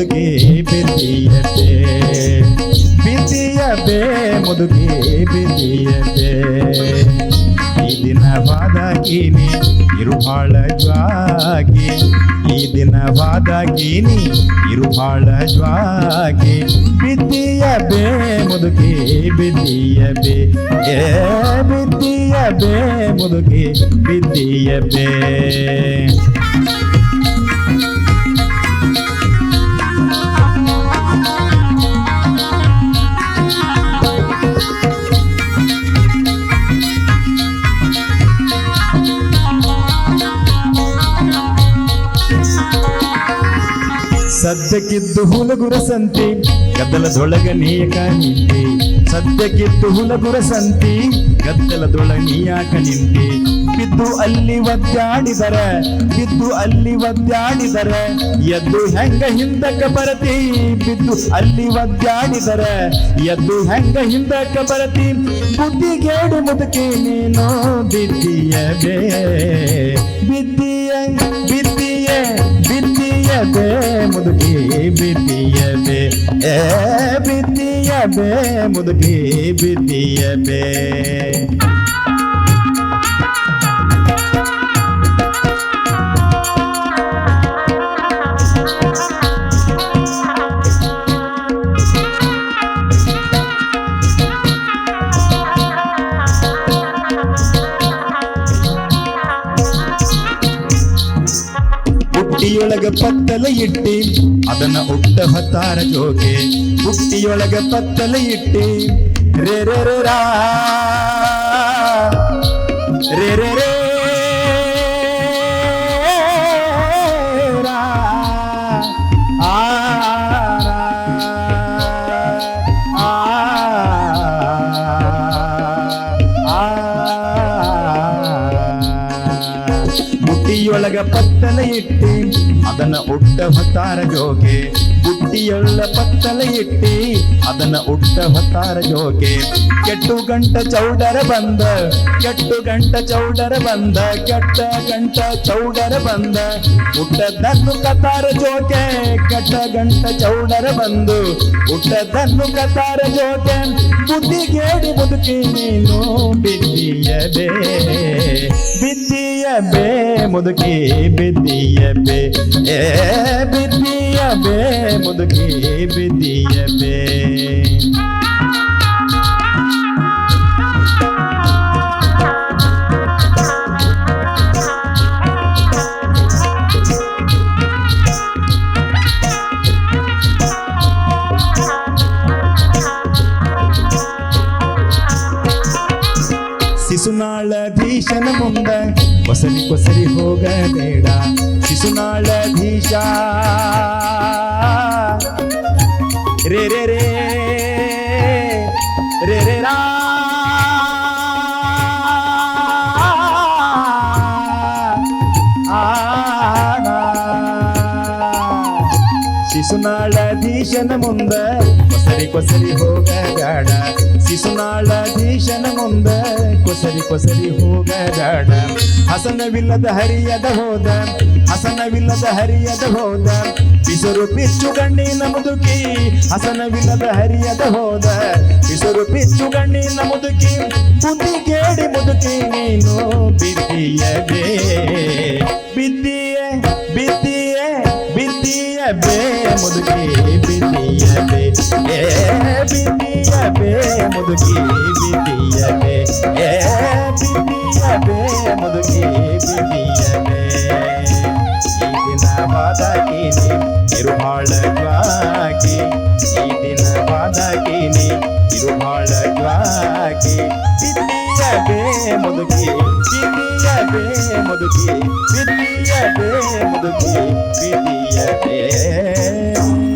ಮುದುಗಿ ಬಿದ್ದಿಯತೆ ಬೇ ಮುದುಗಿ ಬಿದ್ದಿಯತೆ ಈ ದಿನವಾದ ಕೀನಿ ಇರುಬಾಳ ಜ್ವಾಗಿ. ಈ ದಿನವಾದ ಕೀನಿ ಇರುಬಾಳ ಜ್ವಾಗಿ. ಬಿದ್ದಿಯ ಬೇ ಮುದುಗಿ ಬಿದ್ದಿಯ ಬೇ ಏ ಬಿದ್ದಿಯ ಬೇ ಮುದುಗಿ ಬಿದ್ದಿಯ ಬೇ ಸದ್ಯಕ್ಕಿದ್ದು ಹುಲಗುರಸಂತಿ ಗದ್ದಲದೊಳಗ ನೀಯ ನಿಂತಿ. ಸದ್ಯಕ್ಕಿದ್ದು ಹುಲಗುರಸಂತಿ ಸಂತಿ, ಗದ್ದಲದೊಳಗ ನೀಯಾಕ ನಿಂತಿ. ಬಿದ್ದು ಅಲ್ಲಿ ಒದ್ದಾಡಿದರ, ಬಿದ್ದು ಅಲ್ಲಿ ಒದ್ದಾಡಿದರ, ಎದ್ದು ಹೆಂಗ ಹಿಂದಕ್ಕ ಬರತಿ? ಬಿದ್ದು ಅಲ್ಲಿ ಒದ್ದಾಡಿದರ, ಎದ್ದು ಹೆಂಗ ಹಿಂದಕ್ಕ ಬರತಿ? ಬುದ್ಧಿಗೇಡು ಮುದುಕಿ ನೀನು ಬಿದ್ದಿಯ ಬೇ ಬಿದ್ದಿಯ ಬಿದ್ದಿಯ ಬಿದ್ದಿಯ ಬೇ ಮುದುಕಿ ಬಿದ್ದಿಯ ಬೇ ಏ ಬಿದ್ದಿಯ ಬೇ ಮುದುಕಿ ಬಿದ್ದಿಯ ಬೇ ಹುಟ್ಟಿಯೊಳಗ ಪತ್ತಲ ಇಟ್ಟಿ ಅದನ್ನ ಉಟ್ಟ ಹೊತ್ತಾರ ಜೋಗೆ ಹುಟ್ಟಿಯೊಳಗ ಪತ್ತಲ ಇಟ್ಟಿ ರೇ ರೇ ರೇ ರಾ ರೇ ರೇ ರೇ ರಾ. ಬುಟ್ಟಿಯೊಳಗ ಪತ್ತಲ ಇಟ್ಟಿ, ಅದನ್ನ ಉಟ್ಟ ಹೊತ್ತಾರ ಜೋಗೆ. ಬುಟ್ಟಿಯೊಳ್ಳ ಪತ್ತಲ ಇಟ್ಟಿ, ಅದನ್ನ ಉಟ್ಟ ಹೊತ್ತಾರ ಜೋಗೆ. ಕೆಟ್ಟು ಗಂಟ ಚೌಡರ ಬಂದ, ಕೆಟ್ಟು ಗಂಟ ಚೌಡರ ಬಂದ, ಕೆಟ್ಟ ಗಂಟ ಚೌಡರ ಬಂದ. ಉಟ್ಟದನ್ನು ಕತಾರ ಜೋಕೆ ಕೆಟ್ಟ ಗಂಟ ಚೌಡರ ಬಂದು. ಉಟ್ಟದನ್ನು ಕತಾರ ಜೋಕೆ ಬುದ್ಧಿಗೇಡಿ ಬದುಕಿ ನೀನು ಬಿದ್ದಿಯದೆ. ಬೇ ಬಿದ್ದಿಯ ಬೇ ಮುದುಕಿ ಬಿದ್ದಿಯ ಬೇ ಏ ಬಿದ್ದಿಯ ಬೇ ಮುದುಕಿ ಬಿದ್ದಿಯ ಬೇ ಶಿಶುನಾಳಧೀಶನ ಮುಂದ ಕೊಸರಿ ಕೊಸರಿ ಹೋಗಬೇಡ ಶಿಶುನಾಳಧೀಶ ರೇ ರೇ ರೇ ರೇ ರೇ ರಾ ಶಿಶುನಾಳಧೀಶನ ಮುಂದ ಕೊಸರಿ ಕೊಸರಿ ಹೋಗಬೇಡ. ಶಿಶುನಾಳಧೀಶನ ಮುಂದ ಕೊಸರಿ ಕೊಸರಿ ಹೋಗಬೇಡ. ಹಸನವಿಲ್ಲದ ಹರಿಯದ ಹೋದ, ಹಸನವಿಲ್ಲದ ಹರಿಯದ ಹೋದ. ಬಿಸರು ಪಿಚ್ಚು ಗಣ್ಣಿನ ಮುದುಕಿ, ಹಸನವಿಲ್ಲದ ಹರಿಯದ ಹೋದ. ಬಿಸರು ಪಿಚ್ಚು ಗಣ್ಣಿನ ಮುದುಕಿ, ಬುದ್ಧಿ ಕೇಳಿ ಮುದುಕಿ, ನೀನು ಬಿದ್ದಿಯ ಬಿದ್ದಿಯೇ ಬಿದ್ದಿಯ ಬಿದ್ದಿಯ ಬಿದ್ದಿಯ ಬೇ. ಮುದುಕಿ ಬಿದ್ದಿಯ ಬೇ ಏ ಬಿದ್ದಿಯ ಬೇ ಮುದುಕಿ ಬಿದ್ದಿಯ ಬೇ ಏ ಬಿದ್ದಿಯ ಬೇ ಮುದುಕಿ ಬಿದ್ದಿಯ ಬೇ ಈ ದಿನವಾದಾಗಿನಿ ಇರುಹಾಳವಾಗಿ ಈ ದಿನವಾದಾಗಿನಿ ಇರುಹಾಳವಾಗಿ ಬಿದ್ದಿಯ ಬೇ ಮುದುಕಿ ಬಿದ್ದಿಯ ಬೇ ಮುದುಕಿ ಬಿದ್ದಿಯ ಬೇ ಮುದುಕಿ ಬಿದ್ದಿಯ yeah.